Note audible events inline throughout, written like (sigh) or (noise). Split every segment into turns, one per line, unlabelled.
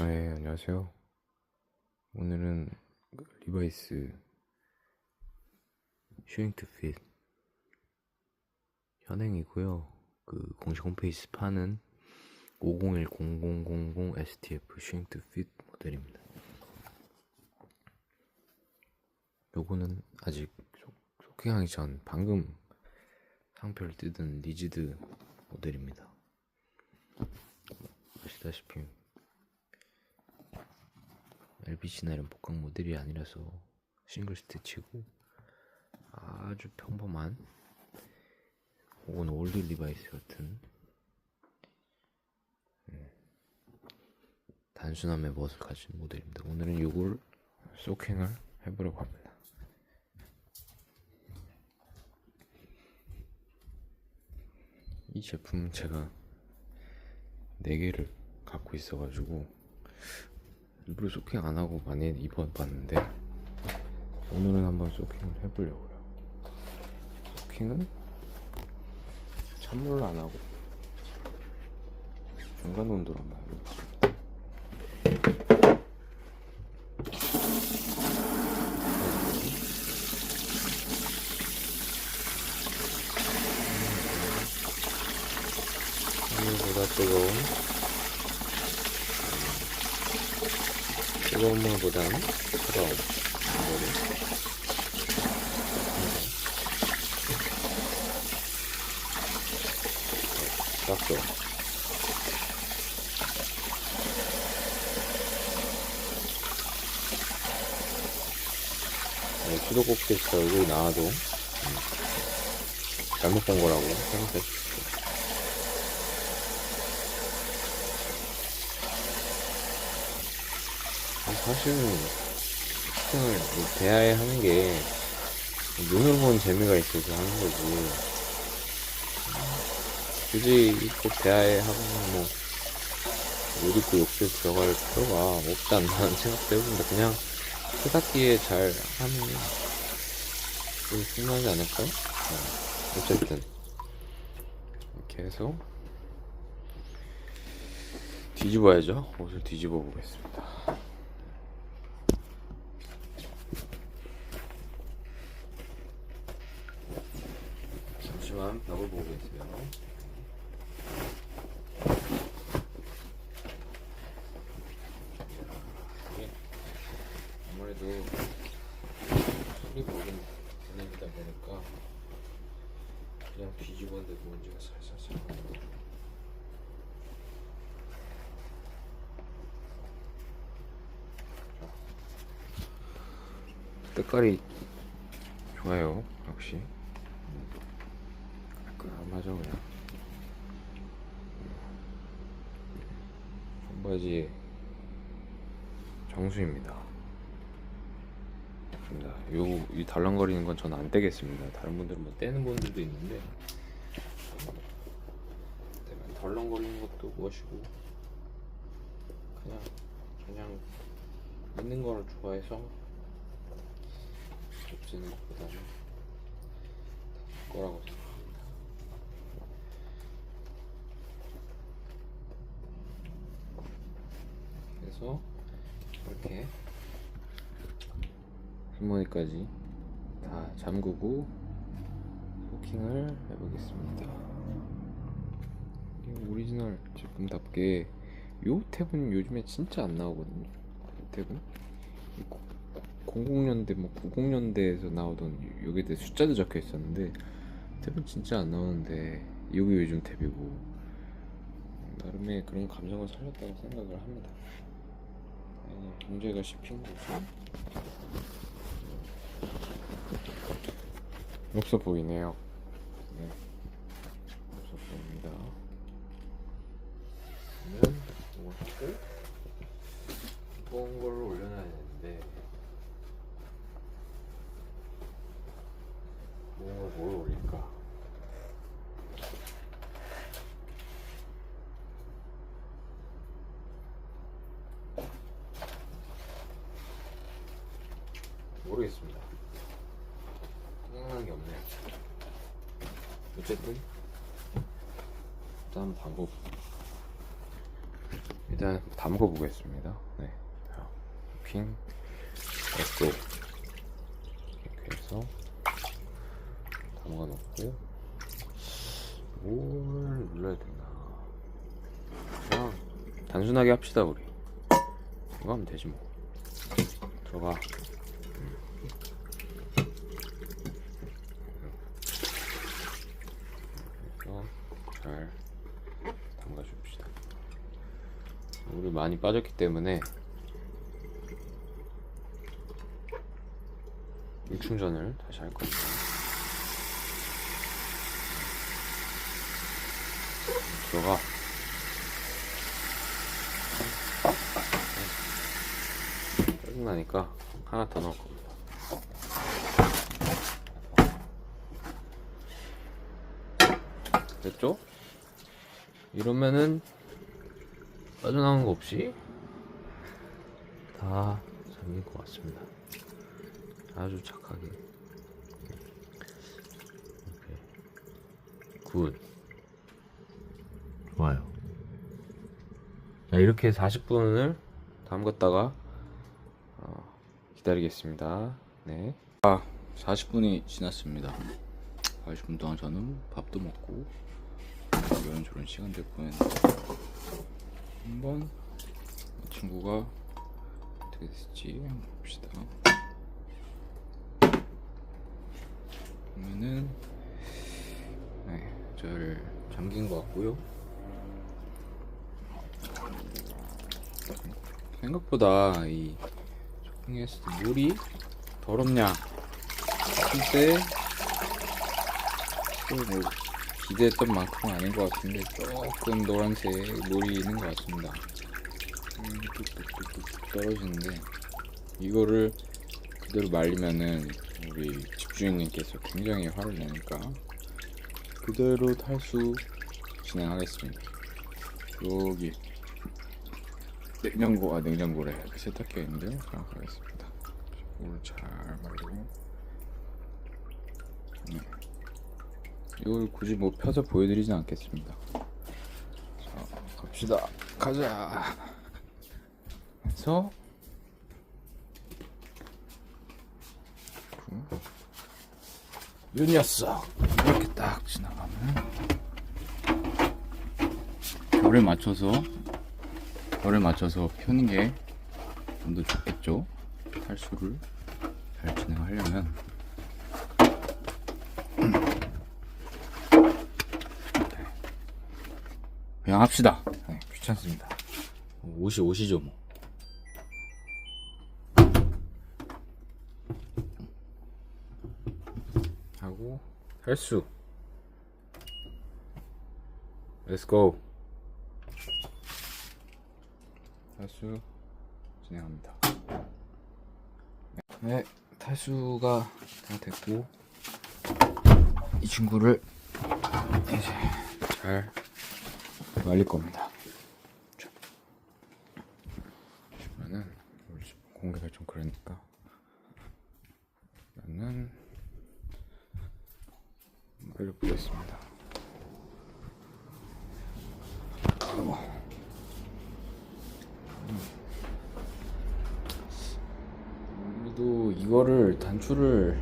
네, 안녕하세요. 오늘은 그 리바이스 슈잉 투핏 현행이고요. 그 공식 홈페이지 파는 501-0000 STF 슈잉 투핏 모델입니다. 요거는 아직 소- 소개하기 전 방금 상표를 뜯은 리지드 모델입니다. 아시다시피 LBC나 이런 복강 모델이 아니라서 싱글 스티치고 아주 평범한 혹은 올드 리바이스 같은 음, 단순함의 멋을 가진 모델입니다. 오늘은 이걸 소킹을 해보려고 합니다. 이 제품은 제가 4개를 갖고 있어가지고 일부러 소킹 안 하고 많이 입어봤는데 오늘은 한번 소킹을 해보려고요. 소킹은 찬물로 안 하고 중간 온도로 한번 해보겠습니다. 찬물보다 뜨거운 물보다는 차가운 물을 닦어 네, 수도꼭지에서 얼굴이 나와도 음, 잘못 본 거라고 주십시오. 사실은 스팅을 대하에 하는 게 눈을 보는 재미가 있어서 하는 거지. 굳이 꼭 대하에 하고 뭐, 옷 입고 욕실 들어갈 필요가 없지 않나 (laughs) 생각도 해봅니다. 그냥 세탁기에 잘 하면 좀 충분하지 않을까요? 네. 어쨌든. 이렇게 뒤집어야죠. 옷을 뒤집어 보겠습니다. 잠시만 벽을 보고 계세요. 이게 아무래도 소리 보긴 보내다 보니까 그냥 뒤집었는데도 문제가 살살살. 색깔이 좋아요, 역시. 깔끔하죠 그냥. 청바지 정수입니다. 좋습니다. 요, 이 달랑거리는 건 저는 안 떼겠습니다. 다른 분들은 뭐 떼는 분들도 있는데. 덜렁거리는 것도 무엇이고. 그냥 그냥 있는 거를 좋아해서 없애는 것보다는 거라고 그래서 이렇게 흰머리까지 다 잠그고 소킹을 해보겠습니다. 오리지널 제품답게 요 탭은 요즘에 진짜 안 나오거든요. 이 탭은 이 고- 00년대 뭐 90년대에서 나오던 여기에 숫자도 적혀 있었는데 탭은 진짜 안 나오는데 여기 요즘 탭이고 나름의 그런 감성을 살렸다고 생각을 합니다. 아니, 문제가 씹힌 곳은 없어 보이네요. 네. 없어 보입니다. 그러면 하고 무거운 걸로 올려놔야 되는데 무거운 걸뭘 올릴까? 모르겠습니다. 생각나는 게 없네요. 어쨌든 일단 방법 일단 담궈 보겠습니다. 네. 자, 핑, 엑소 이렇게 해서 담가 놓고 뭘 눌러야 되나? 그냥 단순하게 합시다 우리. 이거 하면 되지 뭐. 들어가. 그래서 잘 담가줍시다. 물이 많이 빠졌기 때문에 물 충전을 다시 할 겁니다. 들어가. 짜증나니까 하나 더 넣을 겁니다. 됐죠? 이러면은 빠져나온 거 없이 다 잠길 것 같습니다. 아주 착하게. 이렇게. 굿. 좋아요. 자, 이렇게 40분을 담갔다가 어, 기다리겠습니다. 네.
아, 40분이 지났습니다. 40분 동안 저는 밥도 먹고 이런저런 시간들 보냈는데 한번. 이 친구가 어떻게 됐을지? 한번 봅시다. 보면은 네, 잘 잠긴 것 같고요. 생각보다 이 쇼핑했을 때 물이 더럽냐? 했을 때뭐 기대했던 만큼은 아닌 것 같은데 조금 노란색 물이 있는 것 같습니다. 음, 뚝뚝뚝뚝 떨어지는데 이거를 그대로 말리면은 우리 집주인님께서 굉장히 화를 내니까 그대로 탈수 진행하겠습니다. 여기 냉장고가 냉장고래 세탁기가 있는데요. 생각하겠습니다. 이걸 잘 말리고 네. 이걸 굳이 뭐 펴서 보여드리진 않겠습니다. 자, 갑시다. 가자. 요 녀석 이렇게 딱 지나가면 결을 맞춰서 결을 맞춰서 펴는 게 좀 더 좋겠죠. 탈수를 잘 진행하려면 그냥 합시다. 네, 귀찮습니다. 옷이 옷이죠 뭐.
하고 탈수. Let's go. 탈수 진행합니다. 네, 탈수가 다 됐고 이 친구를 이제 잘 말릴 겁니다. 집 공개가 좀 그러니까 그러면은 말려 보겠습니다. 그래도 이거를 단추를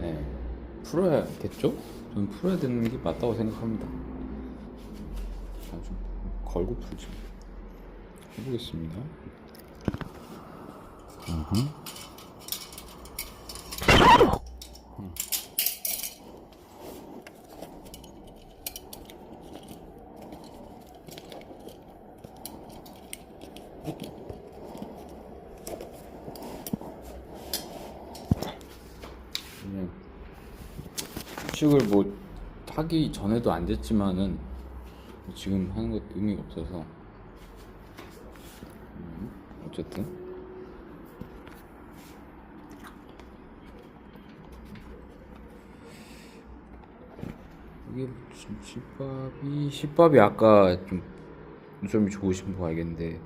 네, 풀어야겠죠? 저는 풀어야 되는 게 맞다고 생각합니다. 걸고 풀지. 해보겠습니다. 음. 휴식을 뭐 하기 전에도 안 됐지만은 지금 하는 것 의미가 없어서. 음, 어쨌든. 이게 무슨 집밥이 집밥이 아까 좀 눈썹이 좋으신 분 알겠는데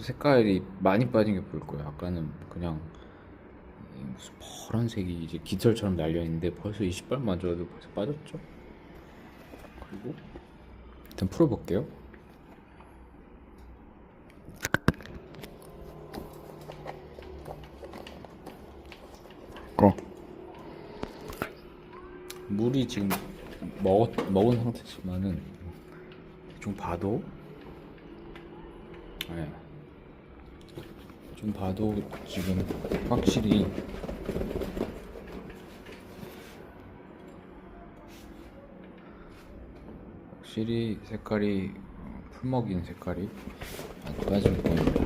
색깔이 많이 빠진 게 보일 거예요. 아까는 그냥 이 무슨 파란색이 이제 깃털처럼 날려 있는데 벌써 20발 만져도 벌써 빠졌죠? 그리고 일단 풀어볼게요. 꺼.
물이 지금 먹 먹은 상태지만은 좀 봐도 네. 좀 봐도 지금 확실히 확실히 색깔이 어, 풀 먹인 색깔이 많이 빠질 겁니다.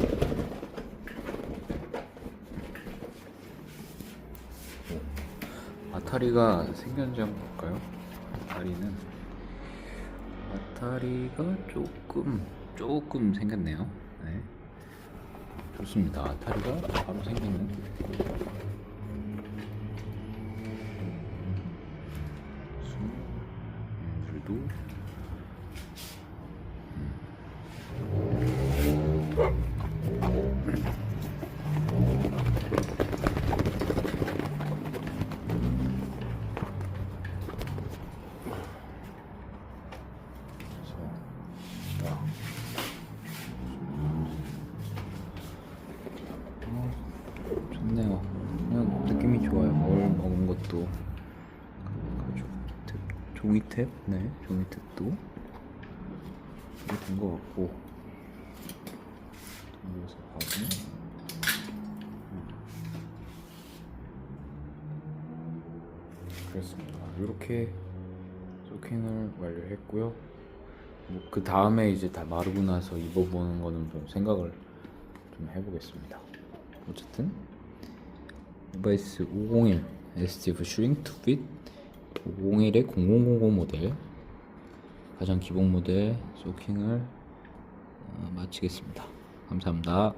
아타리가 생겼는지 한번 볼까요? 아타리는 아타리가 조금 조금 생겼네요. 네. 좋습니다. 아타리가 바로 생기는 물도 좋네요. 그냥 느낌이 좋아요. 뭘 먹은 것도 가죽 탭, 종이 탭, 네, 종이 탭도 된것 같고 여기서 봐도 그렇습니다. 이렇게 소킹을 완료했고요. 뭐 그 다음에 이제 다 마르고 나서 입어보는 거는 좀 생각을 좀 해보겠습니다. 어쨌든 리바이스 501 STF 슈링 투핏 501의 0000 모델 가장 기본 모델 소킹을 어, 마치겠습니다. 감사합니다.